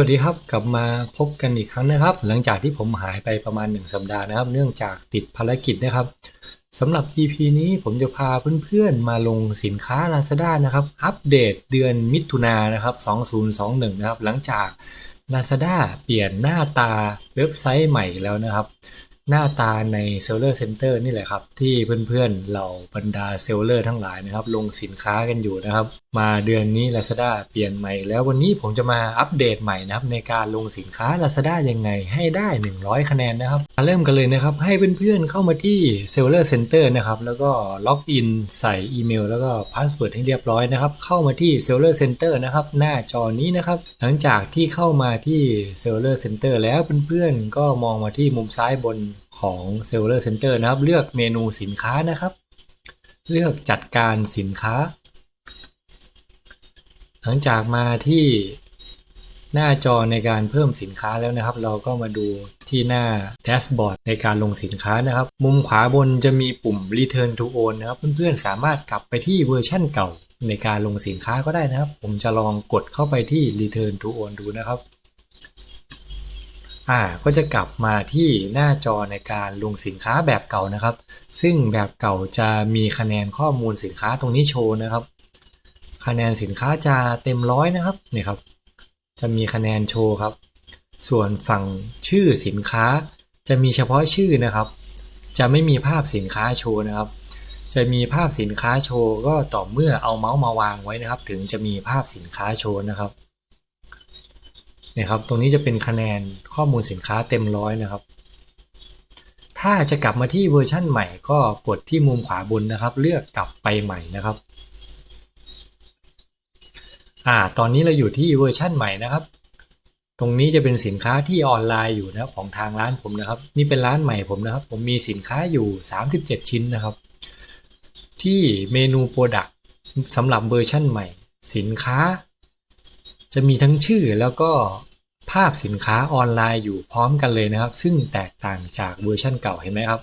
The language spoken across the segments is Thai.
สวัสดีครับกลับมาพบกันอีกครั้งนะครับ หลังจากที่ผมหายไปประมาณ 1 สัปดาห์นะครับ เนื่องจากติดภารกิจนะครับสำหรับ EP นี้ผมจะพาเพื่อนๆมาลงสินค้า Lazada นะครับ อัปเดตเดือนมิถุนายนนะครับ 2021 นะครับ หลังจาก Lazada เปลี่ยนหน้าตาเว็บไซต์ใหม่แล้วนะครับ หน้าตาใน Seller Center นี่แหละครับ ที่เพื่อนๆเหล่าบรรดาเซลเลอร์ทั้งหลายนะครับ ลงสินค้ากันอยู่นะครับ มาเดือนนี้ Lazada เปลี่ยนใหม่ แล้ววันนี้ผมจะมาอัปเดตใหม่นะครับ ในการลงสินค้า Lazada ยังไงให้ได้ 100 คะแนนนะครับมาเริ่มกันเลยนะครับ ให้เพื่อนๆเข้ามาที่ Seller Center นะครับ แล้วก็ล็อกอินใส่อีเมล แล้วก็พาสเวิร์ดให้เรียบร้อยนะครับ เข้ามาที่ Seller Center นะครับ หน้าจอนี้นะครับ หลังจากที่เข้ามาที่ Seller Center แล้วเพื่อนๆก็มองมาที่มุมซ้ายบนของ Seller Center นะครับ เลือกเมนูสินค้านะครับ เลือกจัดการสินค้า หลังจากมาที่หน้าจอในการเพิ่มสินค้าแล้วนะครับ เราก็มาดูที่หน้าแดชบอร์ดในการลงสินค้านะครับ มุมขวาบนจะมีปุ่ม Return to Own นะครับ เพื่อนๆสามารถกลับไปที่เวอร์ชั่นเก่าในการลงสินค้าก็ได้นะครับ ผมจะลองกดเข้าไปที่ Return to Own ดูนะครับ อ่าก็จะกลับมาที่หน้าจอในการลงสินค้าแบบเก่านะครับ ซึ่งแบบเก่าจะมีคะแนนข้อมูลสินค้าตรงนี้โชว์นะครับ คะแนนสินค้าจะเต็มร้อยนะครับนี่ครับ จะมีคะแนนโชว์ครับ ส่วนฝั่งชื่อสินค้าจะมีเฉพาะชื่อนะครับ จะไม่มีภาพสินค้าโชว์นะครับ จะมีภาพสินค้าโชว์ก็ต่อเมื่อเอาเมาส์มาวางไว้นะครับ ถึงจะมีภาพสินค้าโชว์นะครับ นะครับ ตรงนี้จะเป็นคะแนนข้อมูลสินค้าเต็มร้อยนะครับ ถ้าจะกลับมาที่เวอร์ชั่นใหม่ก็กดที่มุมขวาบนนะครับ เลือกกลับไปใหม่นะครับอ่าตอนนี้เราอยู่ที่เวอร์ชั่นใหม่นะครับ ตรงนี้จะเป็นสินค้าที่ออนไลน์อยู่นะของทางร้านผมนะครับ นี่เป็นร้านใหม่ผมนะครับ ผมมีสินค้าอยู่ 37 ชิ้นนะครับ ที่เมนูโปรดักต์สำหรับเวอร์ชั่นใหม่ สินค้า จะมีทั้งชื่อแล้วก็ ภาพสินค้าออนไลน์อยู่พร้อมกันเลยนะครับ ซึ่งแตกต่างจากเวอร์ชั่นเก่าเห็นไหมครับ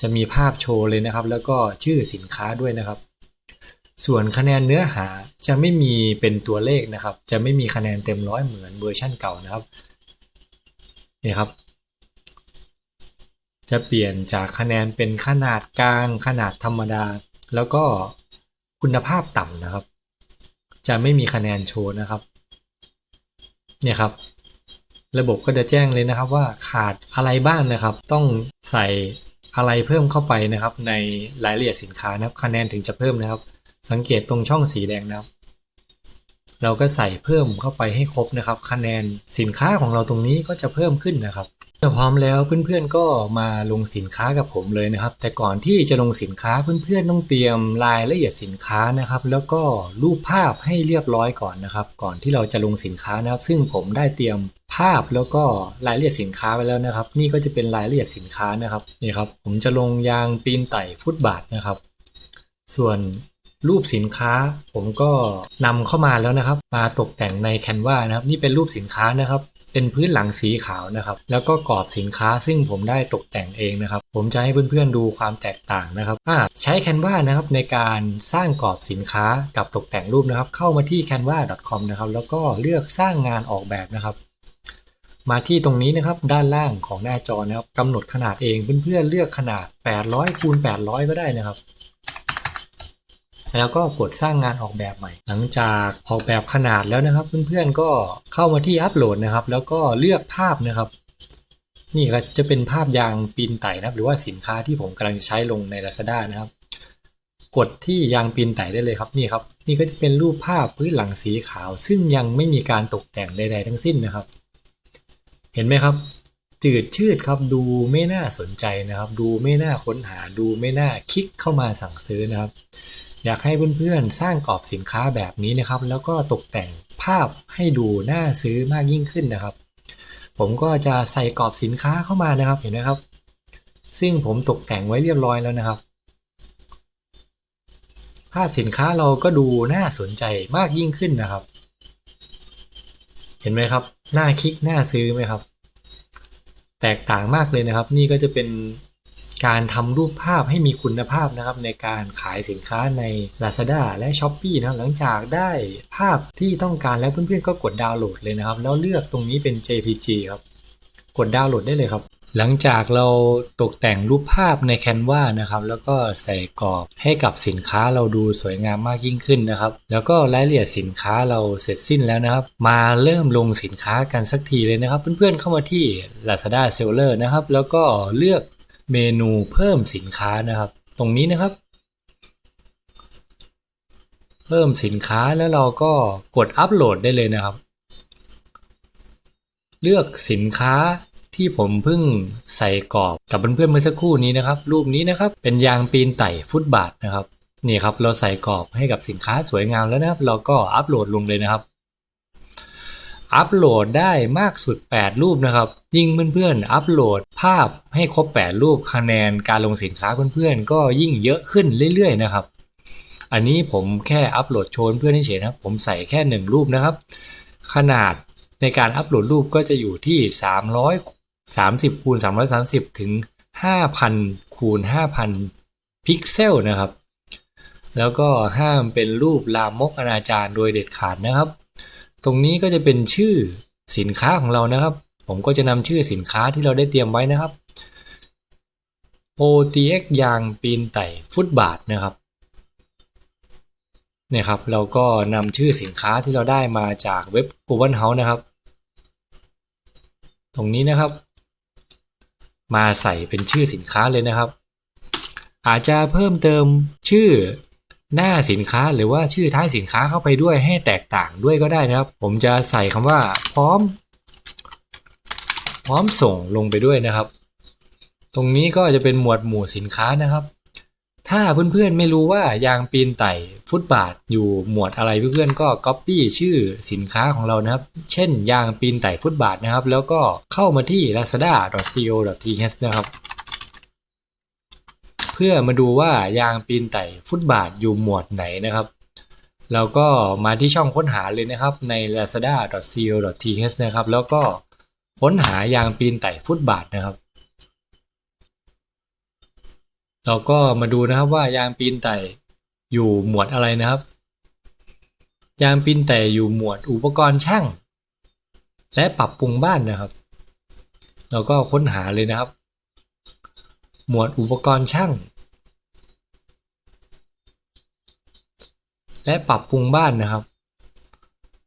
จะมีภาพโชว์เลยนะครับ แล้วก็ชื่อสินค้าด้วยนะครับ ส่วนคะแนนเนื้อหาจะไม่มีเป็นตัวเลขนะครับ จะไม่มีคะแนนเต็มร้อยเหมือนเวอร์ชั่นเก่านะครับนี่ครับ จะเปลี่ยนจากคะแนนเป็นขนาดกลาง ขนาดธรรมดา แล้วก็คุณภาพต่ำนะครับ จะไม่มีคะแนนโชว์นะครับเนี่ยครับ ระบบก็จะแจ้งเลยนะครับว่าขาดอะไรบ้างนะครับ ต้องใส่อะไรเพิ่มเข้าไปนะครับ ในรายละเอียดสินค้านะครับคะแนนถึงจะเพิ่มนะครับ สังเกตตรงช่องสีแดงนะครับ เราก็ใส่เพิ่มเข้าไปให้ครบนะครับ คะแนนสินค้าของเราตรงนี้ก็จะเพิ่มขึ้นนะครับถ้าพร้อมแล้วเพื่อนๆก็มาลงสินค้ากับผมเลยนะครับ แต่ก่อนที่จะลงสินค้าเพื่อนๆต้องเตรียมรายละเอียดสินค้านะครับ แล้วก็รูปภาพให้เรียบร้อยก่อนนะครับ ก่อนที่เราจะลงสินค้านะครับ ซึ่งผมได้เตรียม ภาพแล้วก็รายละเอียดสินค้าไว้แล้วนะครับ นี่ก็จะเป็นรายละเอียดสินค้านะครับนี่ครับ ผมจะลงยางปีนไต่ฟุตบาทนะครับ ส่วนรูปสินค้าผมก็นำเข้ามาแล้วนะครับ มาตกแต่งใน Canva นะครับ นี่เป็นรูปสินค้านะครับ เป็นพื้นหลังสีขาวนะครับ แล้วก็กรอบสินค้าซึ่งผมได้ตกแต่งเองนะครับ ผมจะให้เพื่อนๆดูความแตกต่างนะครับใช้ Canva นะครับในการสร้างกรอบสินค้ากับตกแต่งรูปนะครับ เข้ามาที่ canva.com นะครับแล้วก็เลือกสร้างงานออกแบบนะครับ มาที่ตรงนี้นะครับด้านล่างของหน้าจอนะครับกำหนดขนาดเองเพื่อนๆเลือกขนาด 800คูณ800 ก็ได้นะครับแล้วก็กดสร้างงานออกแบบใหม่ หลังจากออกแบบขนาดแล้วนะครับ เพื่อนๆก็เข้ามาที่อัปโหลดนะครับ แล้วก็เลือกภาพนะครับ นี่ก็จะเป็นภาพยางปีนไต่นะครับ หรือว่าสินค้าที่ผมกำลังจะใช้ลงใน Lazada นะครับ กดที่ยางปีนไต่ได้เลยครับนี่ครับ นี่ก็จะเป็นรูปภาพพื้นหลังสีขาว ซึ่งยังไม่มีการตกแต่งใดๆทั้งสิ้นนะครับ เห็นไหมครับ จืดชืดครับดูไม่น่าสนใจนะครับ ดูไม่น่าค้นหาดูไม่น่าคลิกเข้ามาสั่งซื้อนะครับ อยากให้เพื่อนๆสร้างกรอบสินค้าแบบนี้นะครับ แล้วก็ตกแต่งภาพให้ดูน่าซื้อมากยิ่งขึ้นนะครับ ผมก็จะใส่กรอบสินค้าเข้ามานะครับเห็นไหมครับ ซึ่งผมตกแต่งไว้เรียบร้อยแล้วนะครับภาพสินค้าเราก็ดูน่าสนใจมากยิ่งขึ้นนะครับ ห็นไหมครับน่าคลิกน่าซื้อไหมครับ แตกต่างมากเลยนะครับ นี่ก็จะเป็นการทำรูปภาพให้มีคุณภาพนะครับ ในการขายสินค้าใน Lazada และ s h อ p e e นะหลังจากได้ภาพที่ต้องการแล้วเพื่อนๆก็กดดาวน์โหลดเลยนะครับ แล้วเลือกตรงนี้เป็น JPG ครับ กดดาวน์โหลดได้เลยครับ หลังจากเราตกแต่งรูปภาพใน Canva นะครับ แล้วก็ใส่กรอบให้กับสินค้าเราดูสวยงามมากยิ่งขึ้นนะครับ แล้วก็รายละเอียดสินค้าเราเสร็จสิ้นแล้วนะครับ มาเริ่มลงสินค้ากันสักทีเลยนะครับ เพื่อนๆเข้ามาที่ Lazada Seller นะครับ แล้วก็เลือกเมนูเพิ่มสินค้านะครับ ตรงนี้นะครับ เพิ่มสินค้าแล้วเราก็กดอัปโหลดได้เลยนะครับ เลือกสินค้า ที่ผมเพิ่งใส่กรอบกับเพื่อนๆเมื่อสักครู่นี้นะครับ รูปนี้นะครับเป็นยางปีนไต่ฟุตบาทนะครับนี่ครับเราใส่กรอบให้กับสินค้าสวยงามแล้วนะครับ เราก็อัปโหลดลงเลยนะครับ อัปโหลดได้มากสุด 8 รูปนะครับ ยิ่งเพื่อนๆอัปโหลดภาพให้ครบ 8 รูปคะแนนการลงสินค้าเพื่อนๆ ก็ยิ่งเยอะขึ้นเรื่อยๆนะครับ อันนี้ผมแค่อัปโหลดโชว์เพื่อนเฉยๆนะครับผมใส่แค่ 1 รูปนะครับ ขนาดในการอัปโหลดรูปก็จะอยู่ที่ 330 คูณ 330 ถึง 5,000 คูณ 5,000 พิกเซลนะครับ แล้วก็ห้ามเป็นรูปลามกอนาจารโดยเด็ดขาดนะครับ ตรงนี้ก็จะเป็นชื่อสินค้าของเรานะครับ ผมก็จะนำชื่อสินค้าที่เราได้เตรียมไว้นะครับ OTX ยางปีนไต่ฟุตบาทนะครับเนี่ยครับเราก็นำชื่อสินค้าที่เราได้มาจากเว็บ Global House นะครับ ตรงนี้นะครับ มาใส่เป็นชื่อสินค้าเลยนะครับ อาจจะเพิ่มเติมชื่อหน้าสินค้าหรือว่าชื่อท้ายสินค้าเข้าไปด้วยให้แตกต่างด้วยก็ได้นะครับ ผมจะใส่คำว่าพร้อม พร้อมส่งลงไปด้วยนะครับ ตรงนี้ก็จะเป็นหมวดหมู่สินค้านะครับ ถ้าเพื่อนๆไม่รู้ว่ายางปีนไต่ฟุตบาทอยู่หมวดอะไรเพื่อนๆก็ Copy ชื่อสินค้าของเรานะครับ เช่นยางปีนไต่ฟุตบาทนะครับ แล้วก็เข้ามาที่ lazada.co.th นะครับ เพื่อมาดูว่ายางปีนไต่ฟุตบาทอยู่หมวดไหนนะครับเราก็มาที่ช่องค้นหาเลยนะครับใน lazada.co.th นะครับ แล้วก็ค้นหายางปีนไต่ฟุตบาทนะครับ เราก็มาดูนะครับว่ายางปีนไต่อยู่หมวดอะไรนะครับ ยางปีนไต่อยู่หมวดอุปกรณ์ช่าง และปรับปรุงบ้านนะครับ เราก็ค้นหาเลยนะครับ หมวดอุปกรณ์ช่าง และปรับปรุงบ้านนะครับ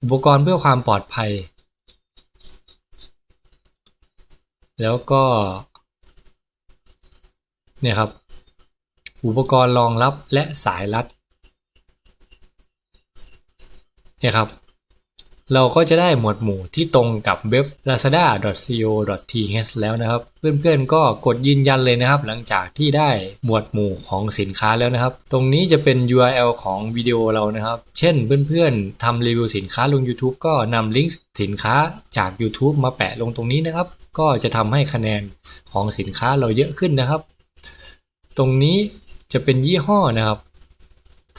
อุปกรณ์เพื่อความปลอดภัย แล้วก็เนี่ยครับ อุปกรณ์รองรับและสายรัดเนี่ยครับ เราก็จะได้หมวดหมู่ที่ตรงกับเว็บ lazada.co.th แล้วนะครับ เพื่อนๆก็กดยืนยันเลยนะครับ หลังจากที่ได้หมวดหมู่ของสินค้าแล้วนะครับ ตรงนี้จะเป็น URL ของวิดีโอเรานะครับ เช่นเพื่อนๆทำรีวิวสินค้าลง YouTube ก็นำลิงก์สินค้าจาก YouTube มาแปะลงตรงนี้นะครับ ก็จะทำให้คะแนนของสินค้าเราเยอะขึ้นนะครับ ตรงนี้ จะเป็นยี่ห้อนะครับ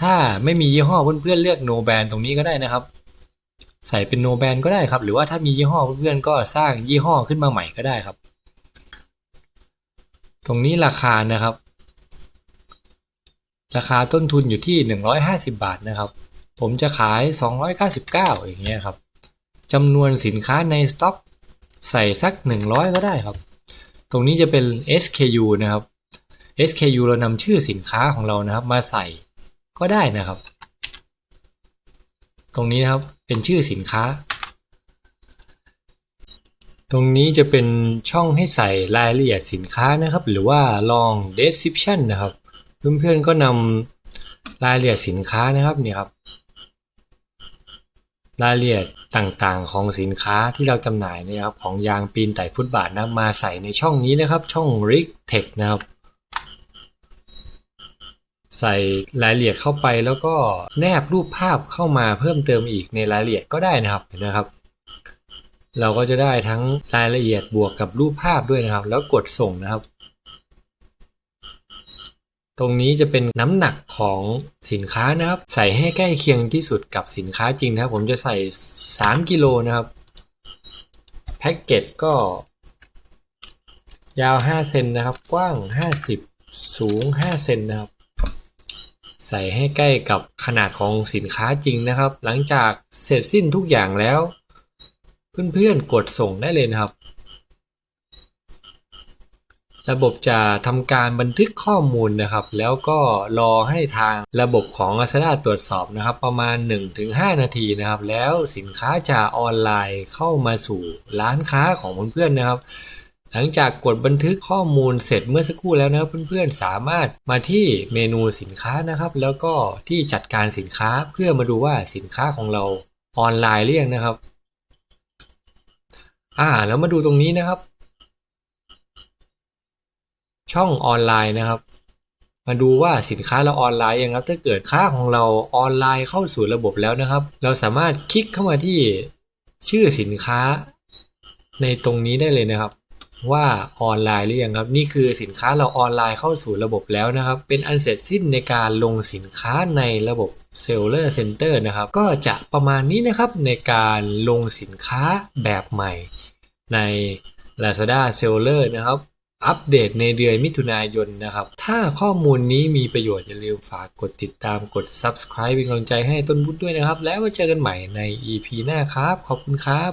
ถ้าไม่มียี่ห้อเพื่อนๆเลือก no brand ตรงนี้ก็ได้นะครับ ใส่เป็น no brand ก็ได้ครับ หรือว่าถ้ามียี่ห้อเพื่อนๆก็สร้างยี่ห้อขึ้นมาใหม่ก็ได้ครับ ตรงนี้ราคานะครับ ราคาต้นทุนอยู่ที่ 150 บาทนะครับ ผมจะขาย 299 อย่างเงี้ยครับจำนวนสินค้าในสต็อก ใส่สัก 100 ก็ได้ครับ ตรงนี้จะเป็น SKU นะครับ SKU เรานำชื่อสินค้าของเรานะครับ มาใส่ก็ได้นะครับ ตรงนี้นะครับเป็นชื่อสินค้า ตรงนี้จะเป็นช่องให้ใส่รายละเอียดสินค้านะครับ หรือว่าลอง description นะครับ เพื่อนๆก็นำรายละเอียดสินค้านะครับนี่ครับรายละเอียดต่างๆ ของสินค้าที่เราจำหน่ายนะครับ ของยางปีนไต่ฟุตบาทนะมาใส่ในช่องนี้นะครับ ช่อง Rig Tech นะครับ ใส่รายละเอียดเข้าไปแล้วก็แนบรูปภาพเข้ามาเพิ่มเติมอีกในรายละเอียดก็ได้นะครับเห็นไหมครับ เราก็จะได้ทั้งรายละเอียดบวกกับรูปภาพด้วยนะครับ แล้วกดส่งนะครับ ตรงนี้จะเป็นน้ำหนักของสินค้านะครับ ใส่ให้ใกล้เคียงที่สุดกับสินค้าจริงนะครับ ผมจะใส่ 3กิโลนะครับแพ็กเกจก็ ยาว 5 เซนนะครับ กว้าง 50 สูง 5 เซนนะครับ ใส่ให้ใกล้กับขนาดของสินค้าจริงนะครับ หลังจากเสร็จสิ้นทุกอย่างแล้ว เพื่อนๆกดส่งได้เลยนะครับ ระบบจะทำการบันทึกข้อมูลนะครับ แล้วก็รอให้ทางระบบของ Lazada ตรวจสอบนะครับ ประมาณ 1-5 นาทีนะครับ แล้วสินค้าจะออนไลน์เข้ามาสู่ร้านค้าของเพื่อนๆนะครับ หลังจากกดบันทึกข้อมูลเสร็จเมื่อสักครู่แล้วนะครับเพื่อนๆ สามารถมาที่เมนูสินค้านะครับ แล้วก็ที่จัดการสินค้าเพื่อมาดูว่าสินค้าของเราออนไลน์หรือยังนะครับ อ่าแล้วมาดูตรงนี้นะครับ ช่องออนไลน์นะครับ มาดูว่าสินค้าเราออนไลน์ยังครับ ถ้าเกิดค้าของเราออนไลน์เข้าสู่ระบบแล้วนะครับ เราสามารถคลิกเข้ามาที่ชื่อสินค้าในตรงนี้ได้เลยนะครับ ว่าออนไลน์หรือยังครับ นี่คือสินค้าเราออนไลน์เข้าสู่ระบบแล้วนะครับ เป็นอันเสร็จสิ้นในการลงสินค้าในระบบ Seller Center นะครับ ก็จะประมาณนี้นะครับในการลงสินค้าแบบใหม่ใน Lazada Seller นะครับ อัปเดตในเดือนมิถุนายนนะครับ ถ้าข้อมูลนี้มีประโยชน์อย่าลืมฝากกดติดตามกด subscribe เป็นกำลังใจให้ต้นบุญด้วยนะครับ แล้วมาเจอกันใหม่ใน EP หน้าครับ ขอบคุณครับ